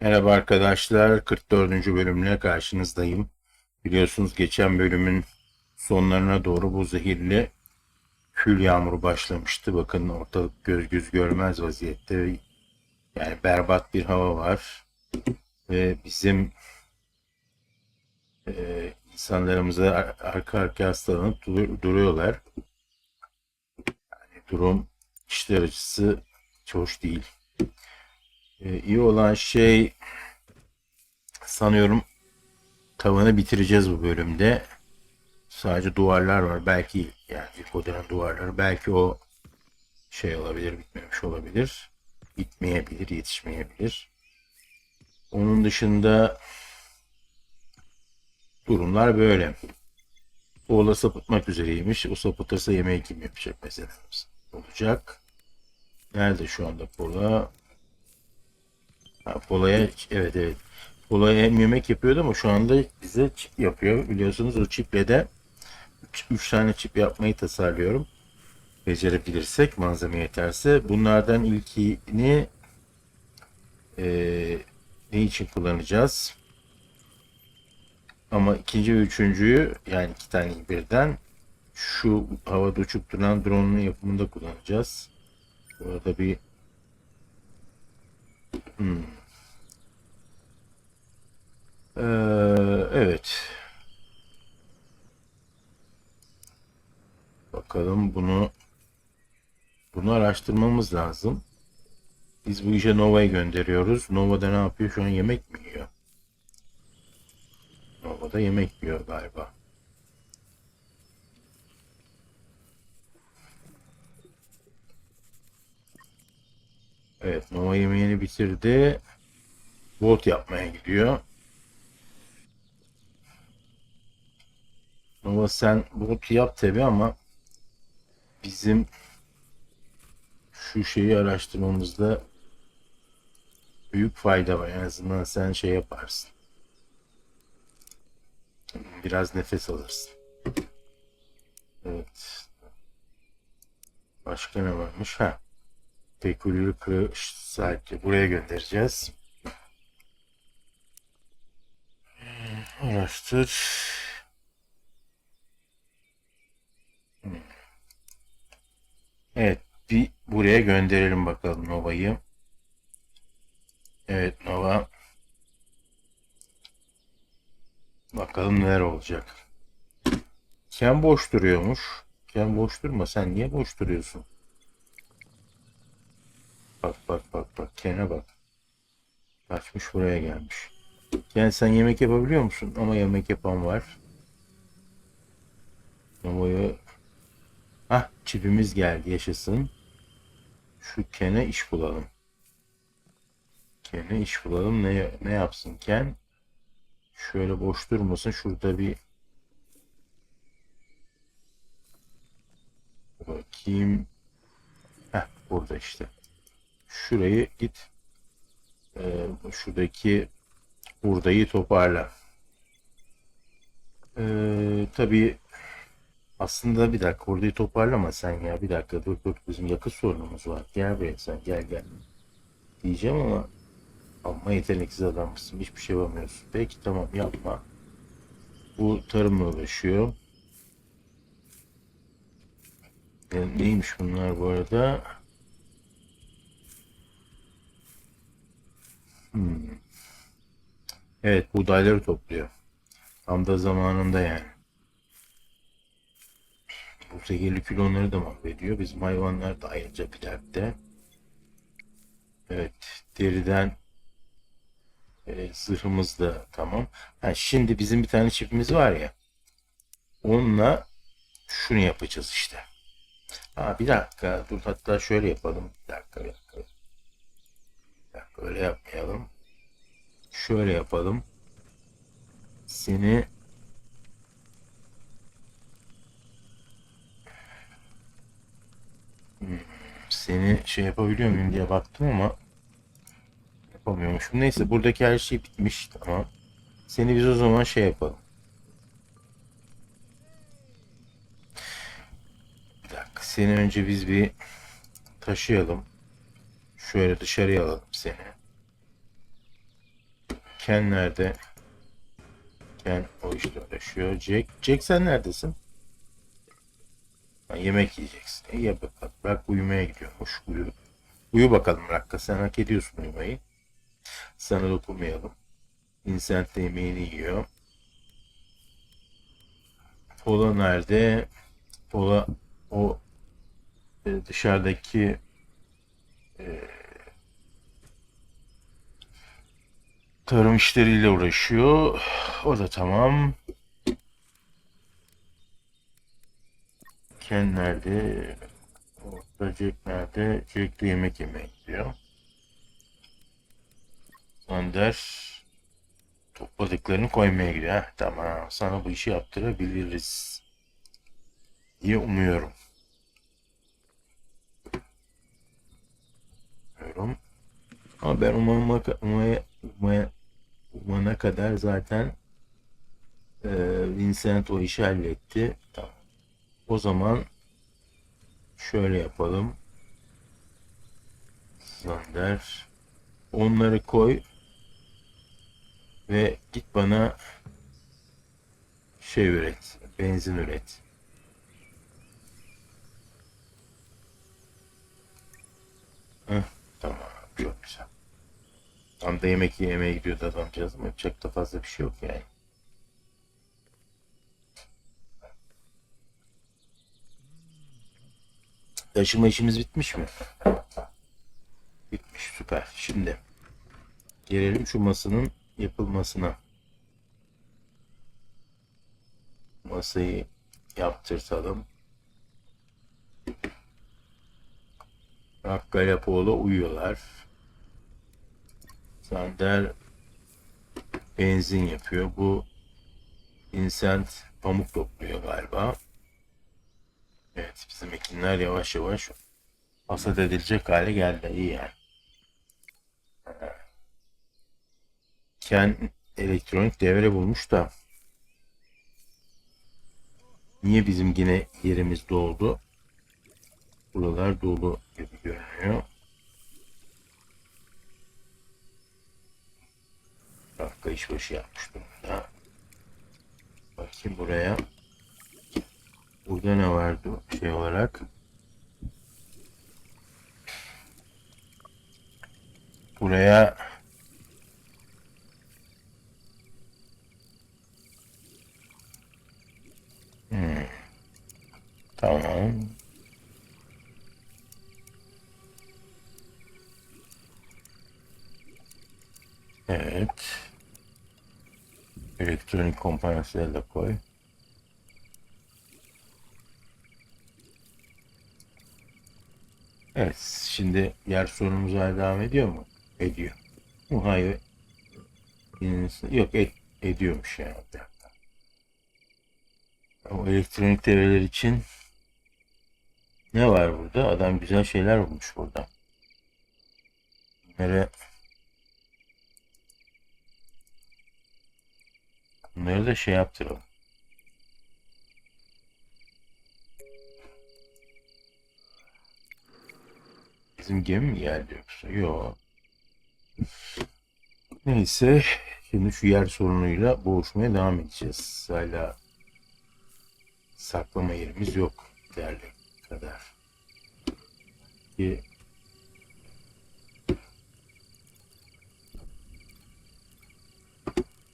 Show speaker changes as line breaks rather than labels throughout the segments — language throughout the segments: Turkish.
Merhaba arkadaşlar, 44. bölümle karşınızdayım. Biliyorsunuz geçen bölümün sonlarına doğru bu zehirli kül yağmuru başlamıştı. Bakın ortalık göz göz görmez vaziyette. Yani berbat bir hava var. Ve bizim e, insanlarımıza ar- arka arkaya hastalanıp dur- duruyorlar. Yani durum işler acısı hiç hoş değil. E, iyi olan şey sanıyorum tavanı bitireceğiz bu bölümde. Sadece duvarlar var. Belki yani ilk odanın duvarları belki o şey olabilir, bitmemiş olabilir. Bitmeyebilir, yetişmeyebilir. Onun dışında durumlar böyle. Oğla sapıtmak üzereymiş. O sapıtırsa yemeği kim yapacak meselemiz olacak. Nerede şu anda Pola? Ha, Pola'ya evet evet. Pola'ya hem yemek yapıyordu ama şu anda bize çip yapıyor. Biliyorsunuz o çiple de 3 tane çip yapmayı tasarlıyorum. Becerebilirsek malzeme yeterse. Bunlardan ilkini eee ne için kullanacağız? Ama ikinci ve üçüncüyü yani iki tane birden şu havada uçup duran drone'un yapımında kullanacağız. Burada bir hmm. Ee, evet. Bakalım bunu bunu araştırmamız lazım. Biz bu işe Nova'yı gönderiyoruz. Nova'da ne yapıyor? Şu an yemek mi yiyor? Nova'da yemek yiyor galiba. Evet, Nova yemeğini bitirdi. Volt yapmaya gidiyor. Nova sen Volt yap tabi ama bizim şu şeyi araştırmamızda büyük fayda var. En azından sen şey yaparsın. Biraz nefes alırsın. Evet. Başka ne varmış? Ha. Pekulü kırış sadece buraya göndereceğiz. Araştır. Hmm. Evet, bir buraya gönderelim bakalım Nova'yı. Evet Nova. Bakalım neler olacak. Ken boş duruyormuş. Ken boş durma. Sen niye boş duruyorsun? Bak bak bak bak. Ken'e bak. Kaçmış buraya gelmiş. Ken sen yemek yapabiliyor musun? Ama yemek yapan var. Nova'yı Hah çipimiz geldi yaşasın. Şu Ken'e iş bulalım. Ken'e iş bulalım. Ne, ne yapsın Ken? Şöyle boş durmasın. Şurada bir bakayım. Heh burada işte. Şurayı git. Ee, şuradaki hurdayı toparla. Ee, tabii aslında bir dakika hurdayı toparlama sen ya. Bir dakika dur dur. Bizim yakıt sorunumuz var. Gel buraya sen gel gel. Diyeceğim ama amma yeteneksiz adammışsın. Hiçbir şey yapamıyorsun. Peki tamam yapma. Bu tarımla uğraşıyor. E, neymiş bunlar bu arada? Hmm. Evet buğdayları topluyor. Tam da zamanında yani. Bu zehirli külonları da mahvediyor. Bizim hayvanlar da ayrıca bir dertte. Evet deriden e, zırhımız da tamam. Ha, şimdi bizim bir tane çipimiz var ya. Onunla şunu yapacağız işte. Ha, bir dakika dur hatta şöyle yapalım. Bir dakika, bir dakika. Bir dakika öyle yapmayalım. Şöyle yapalım. Seni Hmm, seni şey yapabiliyor muyum diye baktım ama yapamıyormuşum. Neyse buradaki her şey bitmiş tamam. Seni biz o zaman şey yapalım. Bir dakika seni önce biz bir taşıyalım. Şöyle dışarıya alalım seni. Ken nerede? Ken o işte uğraşıyor. Jack, Jack sen neredesin? Ha, yemek yiyeceksin. E, ye bakalım. Bırak uyumaya gidiyormuş. Uyu. Uyu bakalım Rakka. Sen hak ediyorsun uyumayı. Sana dokunmayalım. Vincent de yemeğini yiyor. Pola nerede? Pola o e, dışarıdaki e, tarım işleriyle uğraşıyor. O da tamam. Ken nerede? Orada Jack nerede? Yemek yemeye gidiyor. Sander topladıklarını koymaya gidiyor. Tamam sana bu işi yaptırabiliriz diye umuyorum. Umuyorum. Ama ben umama, umaya, umaya, umana kadar zaten e, Vincent o işi halletti. Tamam. O zaman şöyle yapalım. Zander onları koy ve git bana şey üret. Benzin üret. Heh, tamam. Çok güzel. Tam da yemek yemeye gidiyordu adamcağız ama yapacak da fazla bir şey yok yani. Taşıma işimiz bitmiş mi? Bitmiş süper. Şimdi gelelim şu masanın yapılmasına. Masayı yaptırtalım. Rakkalapoğlu uyuyorlar. Sander benzin yapıyor. Bu Vincent pamuk topluyor galiba. Evet bizim ekinler yavaş yavaş hasat edilecek hale geldi. İyi yani. Ken elektronik devre bulmuş da niye bizim yine yerimiz doldu? Buralar dolu gibi görünüyor. Dakika işbaşı yapmış durumda. Bakayım buraya. Burada ne vardı şey olarak? Buraya Hmm. Tamam. Evet. Elektronik komponentleri de koy. Evet, şimdi yer sorunumuz hala devam ediyor mu? Ediyor. Hayır. Yok, et, ediyormuş yani. O elektronik devreler için ne var burada? Adam güzel şeyler bulmuş burada. Bunları Bunları da şey yaptıralım. Bizim gemi mi geldi yoksa? Yok. Neyse. Şimdi şu yer sorunuyla boğuşmaya devam edeceğiz. Hala saklama yerimiz yok. Değerli kadar. Ki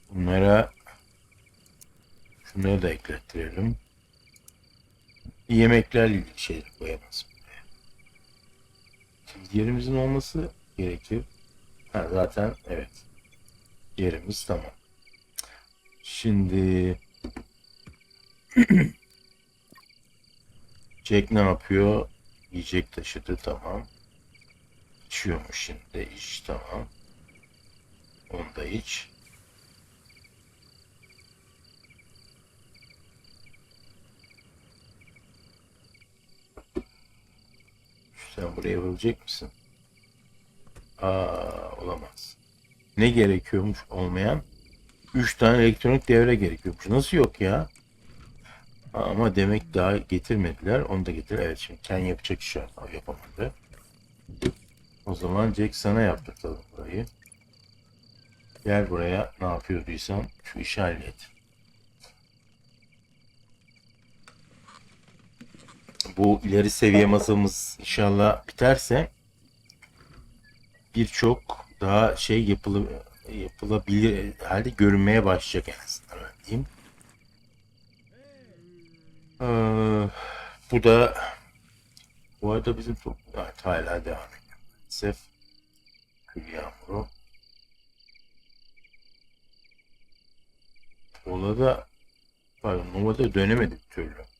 bunlara şunları da eklettirelim. Yemeklerle ilgili şeyler koyamaz. Yerimizin olması gerekir. Ha, zaten evet. Yerimiz tamam. Şimdi Jack ne yapıyor? Yiyecek taşıdı tamam. İçiyormuş şimdi iç tamam. Onu da iç. Sen buraya vuracak mısın? Aa, olamaz. Ne gerekiyormuş olmayan? 3 tane elektronik devre gerekiyormuş. Nasıl yok ya? Ama demek daha getirmediler. Onu da getir. Evet şimdi Ken yapacak var. O yapamadı. O zaman Jack sana yaptırtalım burayı. Gel buraya ne yapıyorduysan şu işi hallet. Bu ileri seviye masamız inşallah biterse birçok daha şey yapılı, yapılabilir halde görünmeye başlayacak en azından diyeyim. Ee, bu da bu arada bizim top evet, hala devam ediyor. Maalesef kül yağmuru. Ola'da pardon Nova'da dönemedi bir türlü.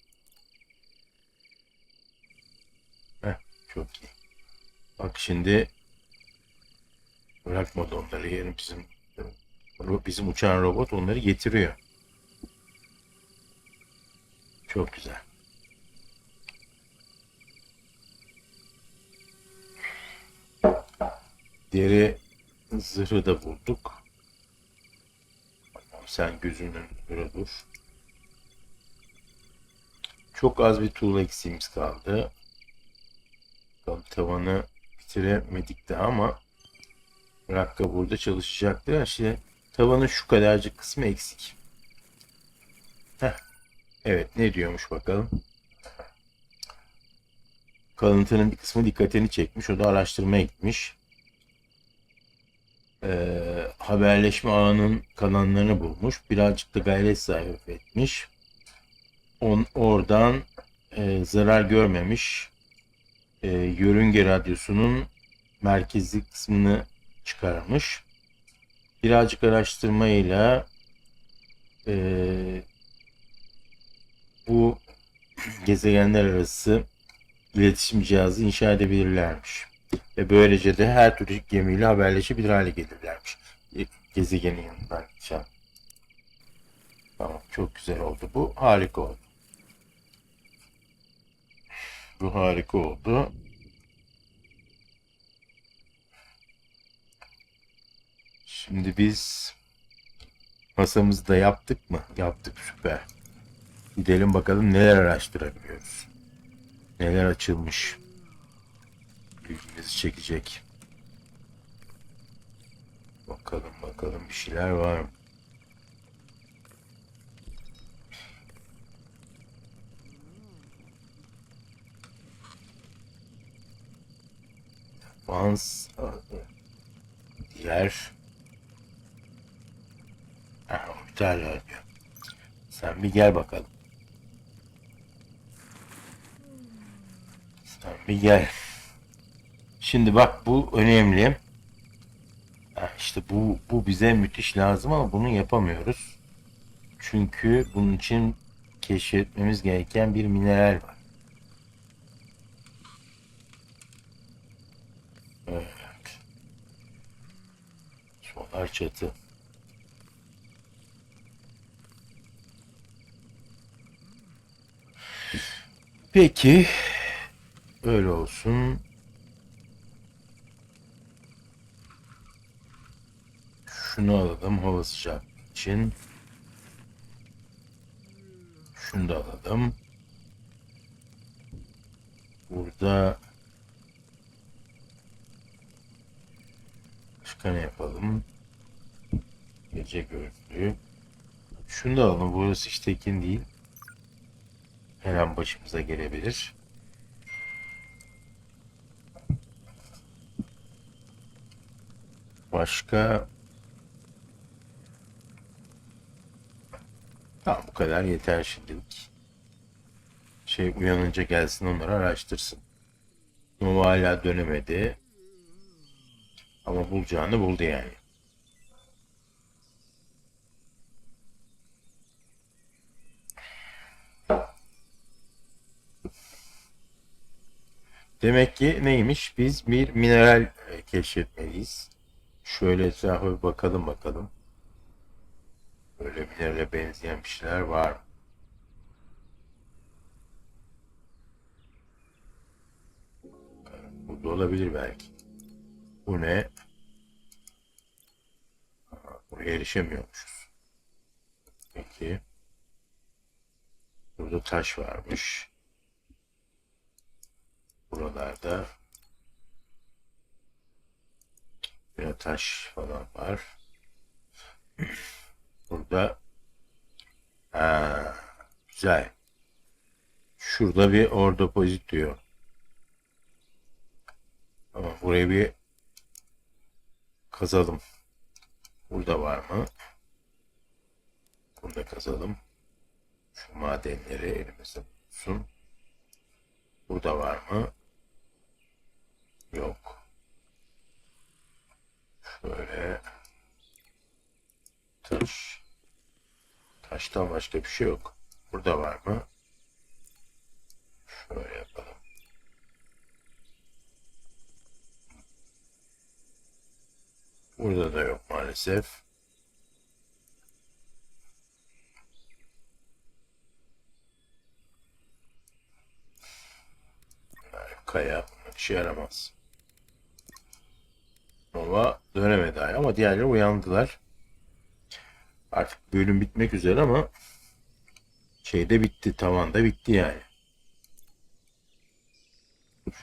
İyi. Bak şimdi bırakmadı onları yerim bizim bizim uçan robot onları getiriyor. Çok güzel. Deri zırhı da bulduk. Sen gözünün önünde dur. Çok az bir tuğla eksiğimiz kaldı. Bakalım tavanı bitiremedik de ama Rakka burada çalışacaktı. İşte tavanın şu kadarcık kısmı eksik. Heh. Evet ne diyormuş bakalım. Kalıntının bir kısmı dikkatini çekmiş. O da araştırmaya gitmiş. Ee, haberleşme ağının kanallarını bulmuş. Birazcık da gayret sarf etmiş. On, oradan e, zarar görmemiş. E, yörünge radyosunun merkezi kısmını çıkarmış. Birazcık araştırmayla e, bu gezegenler arası iletişim cihazı inşa edebilirlermiş. Ve böylece de her türlü gemiyle haberleşebilir hale gelirlermiş. E, Gezegenin yanından geçen. Tamam çok güzel oldu bu. Harika oldu. Bu harika oldu. Şimdi biz masamızı da yaptık mı? Yaptık süper. Gidelim bakalım neler araştırabiliyoruz. Neler açılmış. İlgimizi çekecek. Bakalım bakalım bir şeyler var mı? Vans diğer Ha, orbital radyo. Sen bir gel bakalım. Sen bir gel. Şimdi bak bu önemli. Ha, işte bu, bu bize müthiş lazım ama bunu yapamıyoruz. Çünkü bunun için keşfetmemiz gereken bir mineral var. Evet. Solar çatı. Peki. Öyle olsun. Şunu alalım hava sıcak için. Şunu da alalım. Burada başka ne yapalım? Gece görüntü. Şunu da alalım. Burası hiç tekin değil. Her an başımıza gelebilir. Başka Tamam bu kadar yeter şimdilik. Şey uyanınca gelsin onları araştırsın. Nova hala dönemedi. Ama bulacağını buldu yani. Demek ki neymiş? Biz bir mineral e, keşfetmeliyiz. Şöyle etrafa bir bakalım bakalım. Böyle minerale benzeyen bir şeyler var mı? Bu da olabilir belki. Bu ne? Buraya erişemiyormuşuz. Peki. Burada taş varmış. Buralarda bir taş falan var. Burada ha, güzel. Şurada bir orada pozit diyor. Ama burayı bir kazalım. Burada var mı? Burada kazalım. Şu madenleri elimizde bulunsun. Burada var mı? Yok. Şöyle. Taş. Taştan başka bir şey yok. Burada var mı? Şöyle yapalım. Burada da yok maalesef. Yani kaya işe yaramaz. Nova dönemedi hala ama diğerleri uyandılar. Artık bölüm bitmek üzere ama şeyde bitti. Tavanda bitti yani.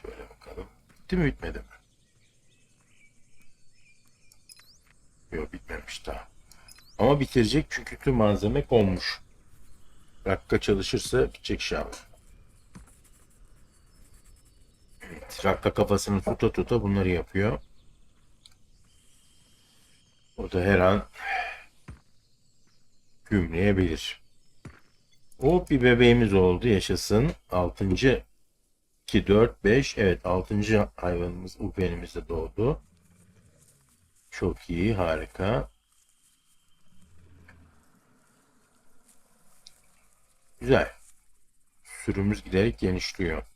Şöyle bakalım. Bitti mi bitmedi mi? Yok bitmemiş daha. Ama bitirecek çünkü tüm malzeme konmuş. Rakka çalışırsa bitecek inşallah. Evet, Rakka kafasını tuta tuta bunları yapıyor. O da her an gümleyebilir. O bir bebeğimiz oldu yaşasın. 6. 2, 4, 5. Evet 6. hayvanımız upenimizde doğdu. Çok iyi harika. Güzel. Sürümüz giderek genişliyor.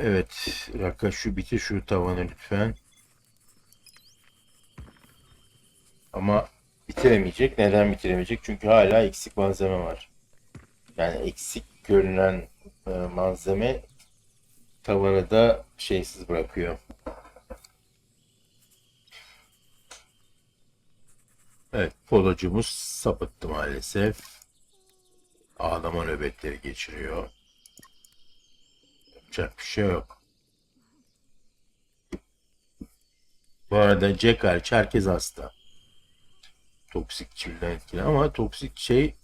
Evet. Raka şu bitir şu tavanı lütfen. Ama bitiremeyecek. Neden bitiremeyecek? Çünkü hala eksik malzeme var. Yani eksik görünen e, malzeme tavanı da şeysiz bırakıyor. Evet, polocumuz sapıttı maalesef. Ağlama nöbetleri geçiriyor. Yapacak bir şey yok. Bu arada Jack hariç herkes hasta. Toksik çividen etkili ama toksik şey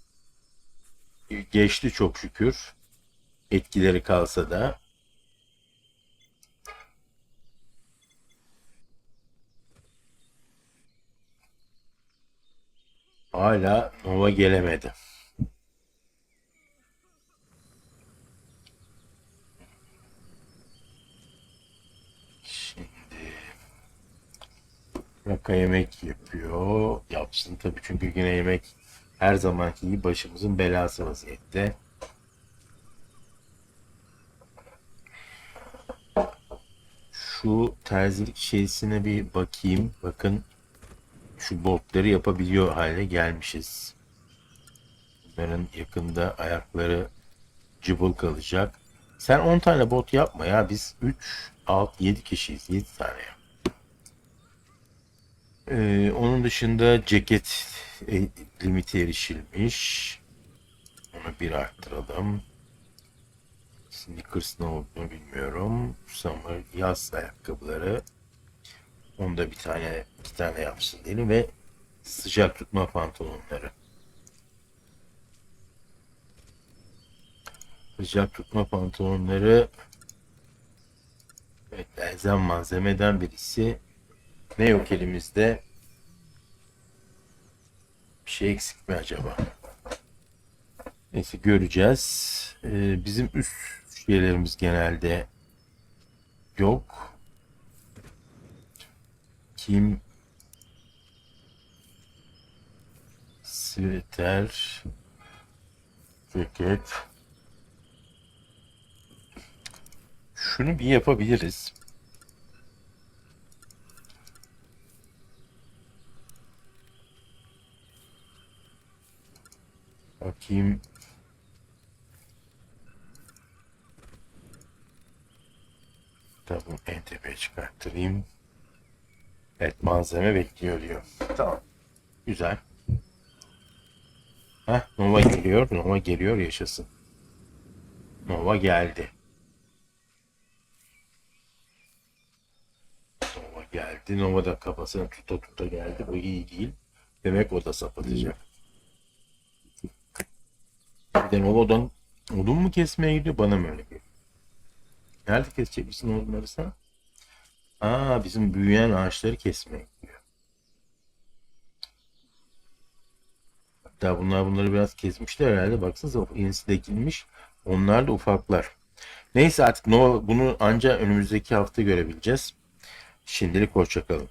geçti çok şükür. Etkileri kalsa da. Hala Nova gelemedi. Raka yemek yapıyor. Yapsın tabii çünkü yine yemek her zamanki gibi başımızın belası vaziyette. Şu terzilik şeysine bir bakayım. Bakın şu botları yapabiliyor hale gelmişiz. Bunların yakında ayakları cıbıl kalacak. Sen 10 tane bot yapma ya. Biz 3, 6, 7 kişiyiz. 7 tane yap. Ee, onun dışında ceket e, limiti erişilmiş. Onu bir arttıralım. Sneakers ne olduğunu bilmiyorum. Summer yaz ayakkabıları. Onda bir tane iki tane yapsın diyelim ve sıcak tutma pantolonları. Sıcak tutma pantolonları evet, elzem malzemeden birisi. Ne yok elimizde? Bir şey eksik mi acaba? Neyse göreceğiz. Ee, bizim üst şeylerimiz genelde yok. Kim Sweater ceket Şunu bir yapabiliriz. Bakayım. Tabii en çıkarttırayım. Evet malzeme bekliyor diyor. Tamam. Güzel. Heh, Nova geliyor. Nova geliyor yaşasın. Nova geldi. Nova geldi. Nova da kafasını tuta tuta geldi. Bu iyi değil. Demek o da sapatacak. Bir de Nova'dan odun mu kesmeye gidiyor bana mı öyle geliyor? Nerede keseceksin odunları sen? Aa bizim büyüyen ağaçları kesmeye gidiyor. Hatta bunlar bunları biraz kesmişler herhalde. Baksanıza yenisi de ekilmiş. Onlar da ufaklar. Neyse artık Nova bunu anca önümüzdeki hafta görebileceğiz. Şimdilik hoşçakalın.